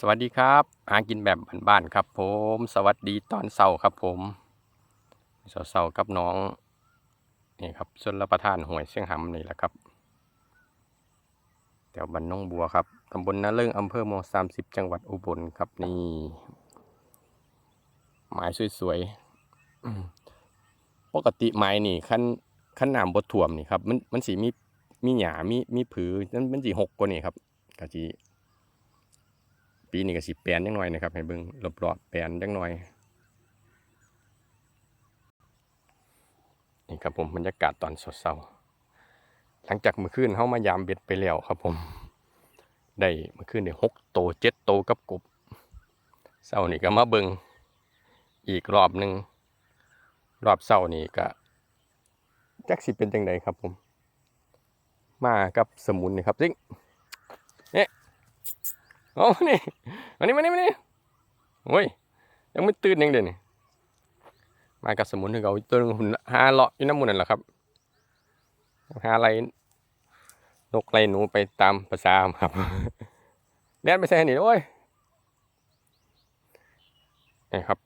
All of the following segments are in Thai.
สวัสดีครับ หากินแบบบ้านๆครับผม สวัสดีตอนเสาร์ครับผมเสาร์ๆกับน้องนี่ครับส่วนรับประทานหวยเชียงหำนี่แหละครับแถวบ้านน้องบัวครับตำบลนาเลิงอำเภอเมองสามสิบจังหวัดอุบลครับนี่ไม้สวยๆปกติไม้นี่ขั้นขั้นน้ำบดถ่วมนี่ครับมันมันสีมีมีหยามีมีผือมันมันสีหกกว่านี่ครับกะจี ปีนี้ก็สิแปลนจังหน่อยนะครับ ให้เบิ่งรอบๆแปลนจังหน่อยนี่ครับผมบรรยากาศตอนเช้าๆหลังจากเมื่อคืนเฮามายามเบ็ดไปแล้วครับผม ได้เมื่อคืนได้หกโตเจ็ดโตกับกบเช้านี่ก็มาเบิงอีกรอบหนึ่งรอบเช้านี่ก็จักสิเป็นจังไดครับผม มากับสมุนนี่ครับซิงเนี่ย โอ้นี่มานี่มานี่มานี่โอ้ยยังไม่ตื่นยังเด่นมากับสมุนถึงเอาตัวหนึงหุ่นหาเลาะอยู่น้ำมูลนั่นแหละครับหาอะไรนกไรหนูไปตามภาษาครับแดนไปใส่นี่โอ้ยนี่ครับ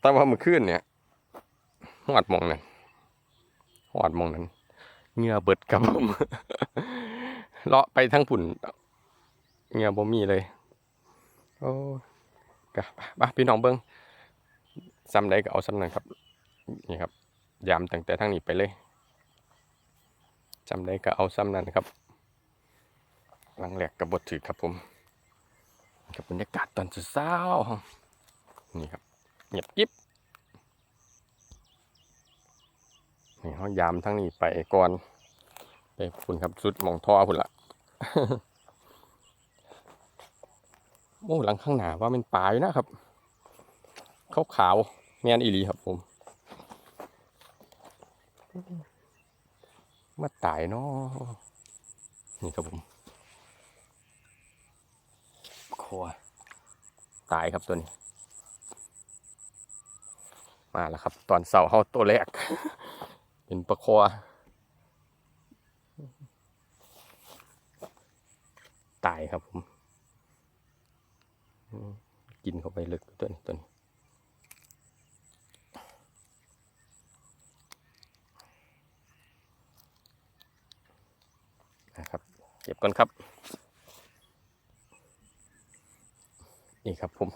แต่ว่าเมื่อคืนเนี่ยหอดมองนั่นหอดมองนั้นเงือเบิดครับผมเลาะไปทั้งผุ่นเงือบ่มีเลย โอ้กะมาพี่น้องเบิ้งซ้ำใดก็เอาซ้ำนั้นครับ นี่ครับ ยามตั้งแต่ทางนี้ไปเลยจำได้ก็เอาซ้ำนั้นครับ หลังแหลกกับบทถือครับผมกับบรรยากาศตอนเช้านี่ครับเงียบกิ๊บนี่เขายามทั้งนี้ไปก่อน ไปคุณครับสุดมองท่อพุ่นละ โอ้หลังข้างหน้าว่าเป็นป่าอยู่นะครับขาวขาวแมนอีหลีครับ ผม มาตายเนาะนี่ครับผมคอตายครับตัวนี้ มาแล้วครับ ตอนเสาร์เขาตัวแรก เป็นปลาคอตายครับผม กินเข้าไปลึกตัวนี้ตัวนี้นะครับเก็บก่อนครับ นี่ครับผม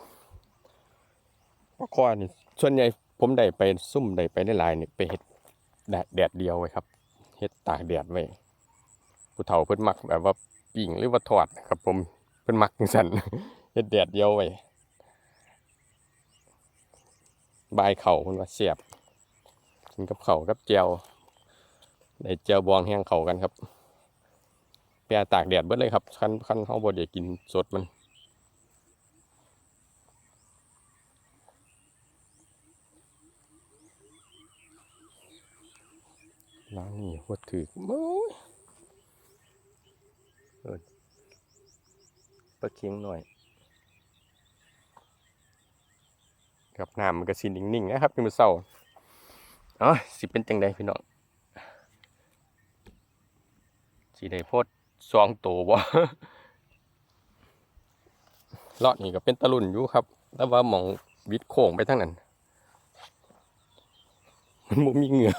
ปลาคอนี่ส่วนใหญ่ผมได้ไปซุ่มได้ไปได้หลายนี่ไปเห็ดแดดเดียวไว้ครับเห็ดตากแดดไว้ผู้เฒ่าเพิ่นมักแบบว่าปิ้งหรือว่าทอดนะครับผมเพิ่นมักจังซั่น เฮ็ดแดดเดียวไว้บายเข่าเพิ่นว่าเสียบกินกับเข่ากับแจวได้แจวบองแห้งเข่ากันครับแปรตากแดดเบิดเลยครับคันคันเฮาบ่ได้กินสดมันล้างนี่หัวถือโอ้ยเออปลาเคียงหน่อย กับน้ำมันก็สีนิ่งๆนะครับพี่มือเศร้าอ๋อสิเป็นจังใดพี่น้องสีได้โพดซองโตบ่เลาะนี่ก็เป็นตะลุ่นอยู่ครับแต่ว่าหมองวิดโค้งไปทั้งนั้น มันบ่มีเหงื่อ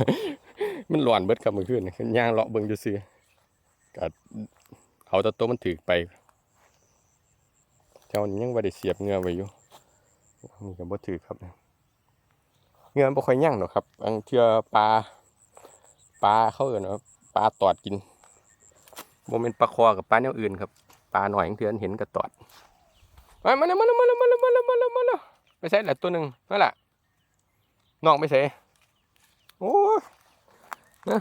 มันหลอนเบิดครับมือคืนนี่คือย่างเลาะเบิงอยู่ซื่อๆก็เอาตะโตมันถือไป เจ้านี่ยังบ่ได้เสียบเงื่อไว้อยู่ นี่ก็บ่ถือครับเงินบ่ค่อยยั่งหรอกครับบางเทื่อปลาปลาเขาเอิ้นว่าปลาตอดกินบ่แม่นปลาคอกับปลาแนวอื่นครับปลาหน่อยบางเทื่อเห็นก็ตอดมามาแล้วมาแล้วมาแล้วมาแล้วมาแล้วมาแล้วมาแล้วไปใส่ละตัวหนึ่งนั่นแหละน้องไปใส่โอ้ยนะ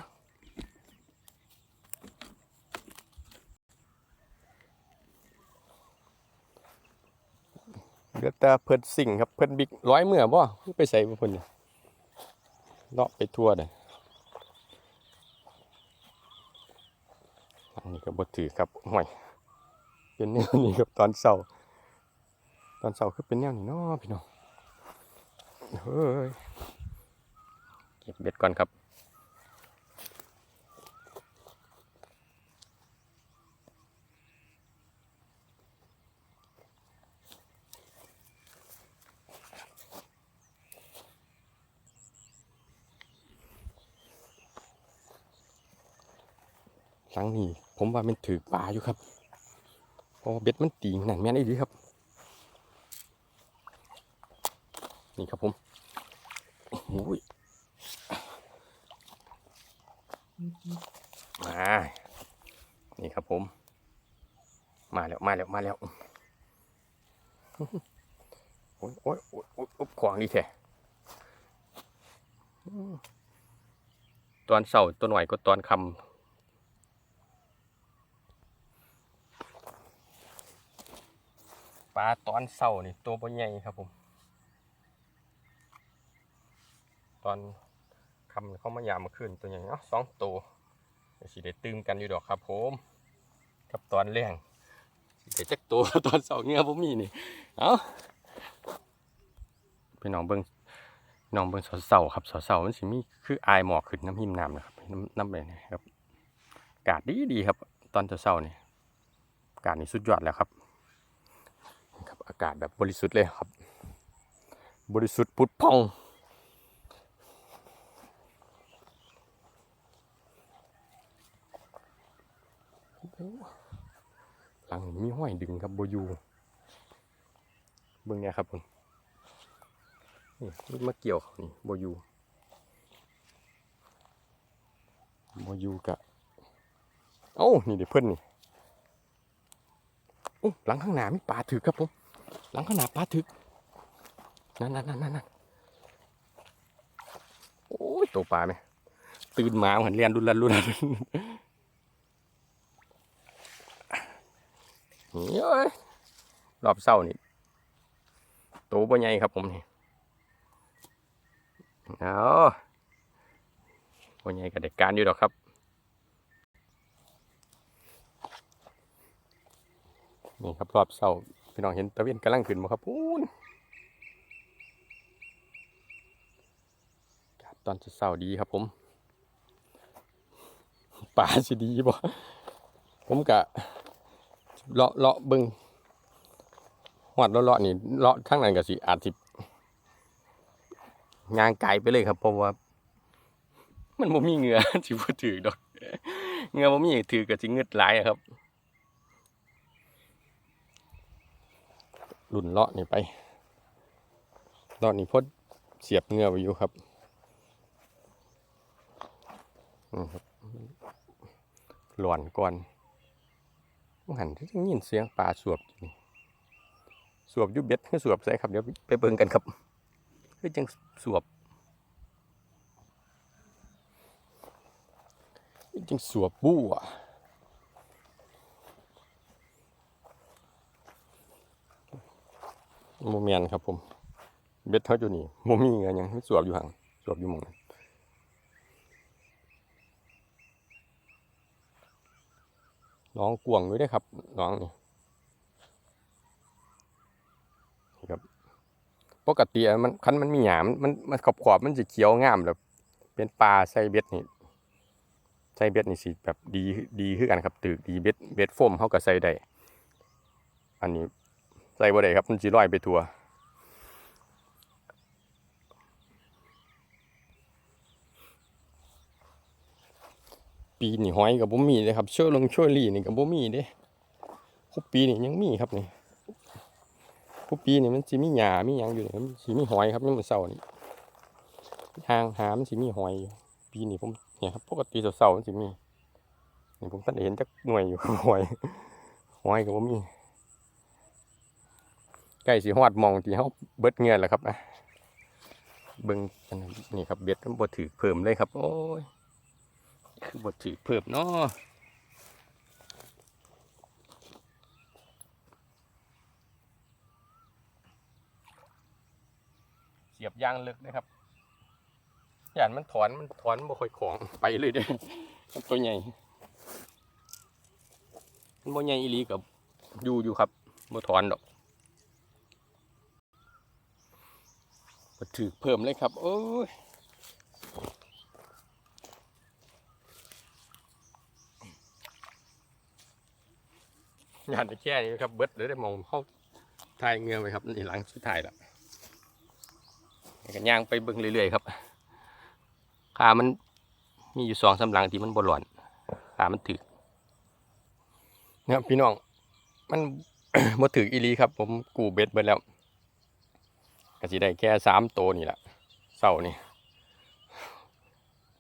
เหลือแต่เพิ่นสิ่งครับเพิ่นบิ๊กร้อยเมื่อบ่ไปใส่บ่เพิ่นเนี่ยเลาะไปทั่วเลยอันนี้ก็บ่ถือครับห่วยเป็นแนวนี้ครับตอนเช้าตอนเช้าคือเป็นแนวนี้เนาะพี่น้องเฮ้ยเก็บเบ็ดก่อนครับ งนี้ผมว่ามันถือปลาอยู่ครับเพราะเบ็ดมันตีงนั่นแม่นไอ้ดีครับ นี่ครับผมโอ้ยมานี่ครับผม มาแล้วมาแล้วมาแล้วโอ้ยโอ้ยโอ้ยโอ้ยขวางดีแท้ตอนเสาร์ตัวหน่อยก็ตอนคำ ปลาตอนเสานี่ตัวบ่ใหญ่ครับผม ตอนคำเขามายามมาขึ้นตัวใหญ่เนาะสองตัวเดี๋ยวสิได้ตื่มกันอยู่ดอกครับผม กับตอนแรงสิได้จักตัวตอนเสาเงี้ยผมมีนี่ เอาพี่น้องเบิ้งน้องเบิ้งเสาร์ๆครับเสาร์ๆมันสิมีคืออายหมอกขึ้นน้ำหิมน้ำนะครับน้ำน้ำไปนี่ครับอากาศดีดีครับ ตอนเสาร์ๆนี่อากาศนี่สุดยอดแล้วครับ ครับอากาศแบบบริสุทธิ์เลยครับ บริสุทธิ์พุทธพองหลังมีห้อยดึงครับโบยูเบื้องเนี้ยครับผมนี่มาเกี่ยวนี่โบยูโบยูกะเอ้านี่เดี๋ยวเพื่อนนี่ อ้หลังข้างหน้ามีปลาถึกครับผม หลังข้างหน้าปลาถึก นั่นนั่นนั่นนั่นโอ้ยตัวปลาไหมตื่นมาเหมือนเรียนรุนแรงรุนรงนี่เอ้ยรอบเศร้านี่โตบ่ใหญ่ครับผมนี่เอาบ่ใหญ่กับเด็กการอยู่ดอกครับ นี่ครับรอบเศร้าพี่น้องเห็นตะเวนกำลังขึ้นมาครับพูนครับตอนเศร้าดีครับผมป่าสิดีบ่ผมกะเลาะเลาะเบิงหอดเลาะเลาะนี่เลาะข้างนั้นก็สิอาจสิงางไกลไปเลยครับเพราะว่า มันบ่มีเหงื่อสิบ่ถือดอกเหงื่อบ่มีถือก็สิเงึดหลายครับ รุ่นเลาะนี่ไปเลาะนี่พดเสียบเงือไว้อยู่ครับนี่ครับหลอนก่อนหันที่ยินเสียงปลาสวบนี่สวบยุบเบ็ดคือสวบใส่ครับเดี๋ยวไปเบิ่งกันครับคือจังสวบจังสวบบู้อะ โมเมนครับผมเบ็ดเขาอยู่นี่โมมีเงินยังสวบอยู่ห่างสวบอยู่มองน้องกวงด้วยนะครับน้องนี่ครับปกติมันคันมันมีหยามมันมันขอบขอบมันจะเขียวงามแบบเป็นปลาไซเบ็ดนี่ไซเบ็ดนี่สิแบบดีดีขึ้นกันครับตึกดีเบ็ดเบ็ดโฟมเขาก็ใส่ได้อันนี้ ใส่บ่ได้ครับมันจีลอยไปทั่วปีนี่หอยกับบ่มีเลยครับเชื่อลงช่วยลี่นี่กับบ่มีเด้คุปีนี่ยังมีครับนี่คุปีนี่มันสิมีหญ้ามีหยังอยู่นี่มันสิมีหอยครับนี่มันเศร้านี่ทางหามันสิมีหอยอยู่ปีนี้ผมเนี่ยครับปกติเศร้าๆมันสิมีนี่ผมท่านได้เห็นจักหน่วยอยู่หอยหอยกับบ่มี ใกล้สิฮอดหมองที่เฮาเบิดเงินแล้วครับนะเบิ่งอันนั้นนี่ครับเบ็ดมันบ่ถือเพิ่มเลยครับ โอ้ยคือบทถือเพิ่มเนาะเสียบยางลึกนะครับย่านมันถอนมันถอนบ่ค่อยของไปเลยเด้อมันตัวใหญ่มันบ่ใหญ่อีหลีกับอยู่อยู่ครับบ่ถอนดอก บ่ถือเพิ่มเลยครับ โอ้ยงานไปแค่นี้ครับ เบิดเลยได้มองเข้าถ่ายเงือไปครับนี่หลังสุดท้ายแล้วกันย่างไปเบิ่งเรื่อยๆครับขามันมีอยู่สองสามหลังที่มันบหลอนขามันถือนะครับพี่น้องมันบ่ถืออีหลีครับ ผมกูเบ็ดเบิดแล้ว ก็สิได้แค่สามตัวนี่แหละเสานี่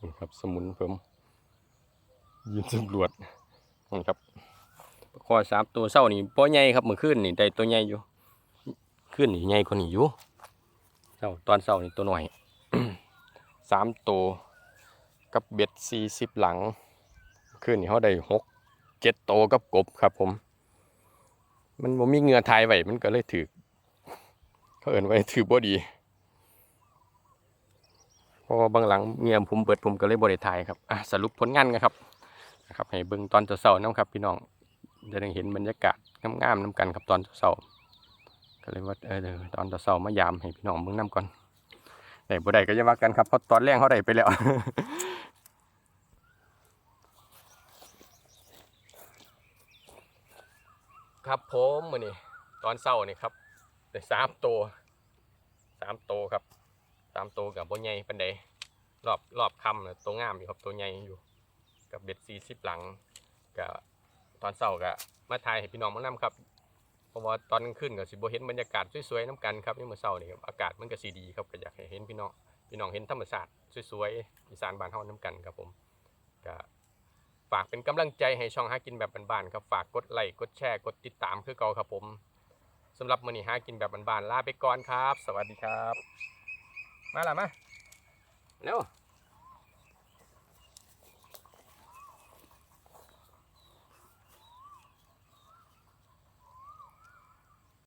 นี่ครับสมุนเพิ่มยืนสำรวจนี่ครับคอสามตัวเสานี่พอใหญ่ครับเมื่อคืนนี่ได้ตัวใหญ่อยู่ขึ้นนี่ใหญ่กว่านี้อยู่เสาตอนเสานี่ตัวหน่อยสามตัวกับเบ็ดสี่สิบหลัง ขึ้นนี่เขาได้หกเจ็ดโตวกับกบครับผม มันบ่มีเหงือทายไว้มันก็เลยถือ เขาเอินไว้ถือบ่ดีเพราะว่าบางหลังเมียผมเปิดผมก็เลยบ่ได้ทายครับสรุปผลงานกันครับนะครับให้เบิ่งตอนเช้าๆน้ำครับ พี่น้องจะได้เห็นบรรยากาศงามๆน้ำกันครับตอนเช้าๆก็เลยว่าเออเดี๋ยวตอนเช้าๆมายามให้พี่น้องเบิ่งน้ำก่อนแต่บ่ได้ก็จะว่ากันครับเพราะตอนแรกเขาได้ไปแล้วครับผมมือนี้ตอนเช้านี่ครับ ได้สามตัวสามตัวครับสามตัวกับบ่ใหญ่ปานใดรอบรอบคำนะตัวงามอยู่ครับตัวใหญ่อยู่ กับเบ็ดสี่สิบหลังกับตอนเช้าก็มาถ่ายให้พี่น้องมานํครับเพราะว่าตอนกลางคืนก็สิบ่เห็นบรรยากาศสวยๆน้กันครับนมื้อเช้านี่ครับอากาศมันก็สิดีครับก็อยากให้เห็นพี่น้องพี่น้องเห็นธรรมชาติสวยๆอีสานบ้านเฮาน้กันครับผมก็ฝากเป็นกำลังใจให้ช่องหากินแบบบ้านๆครับฝากกดไลค์กดแชร์กดติดตามคือเก่าครับผม สำหรับมื้อนี้หากินแบบบานๆลาไปก่อนครับ สวัสดีครับ มาละมาเร็ว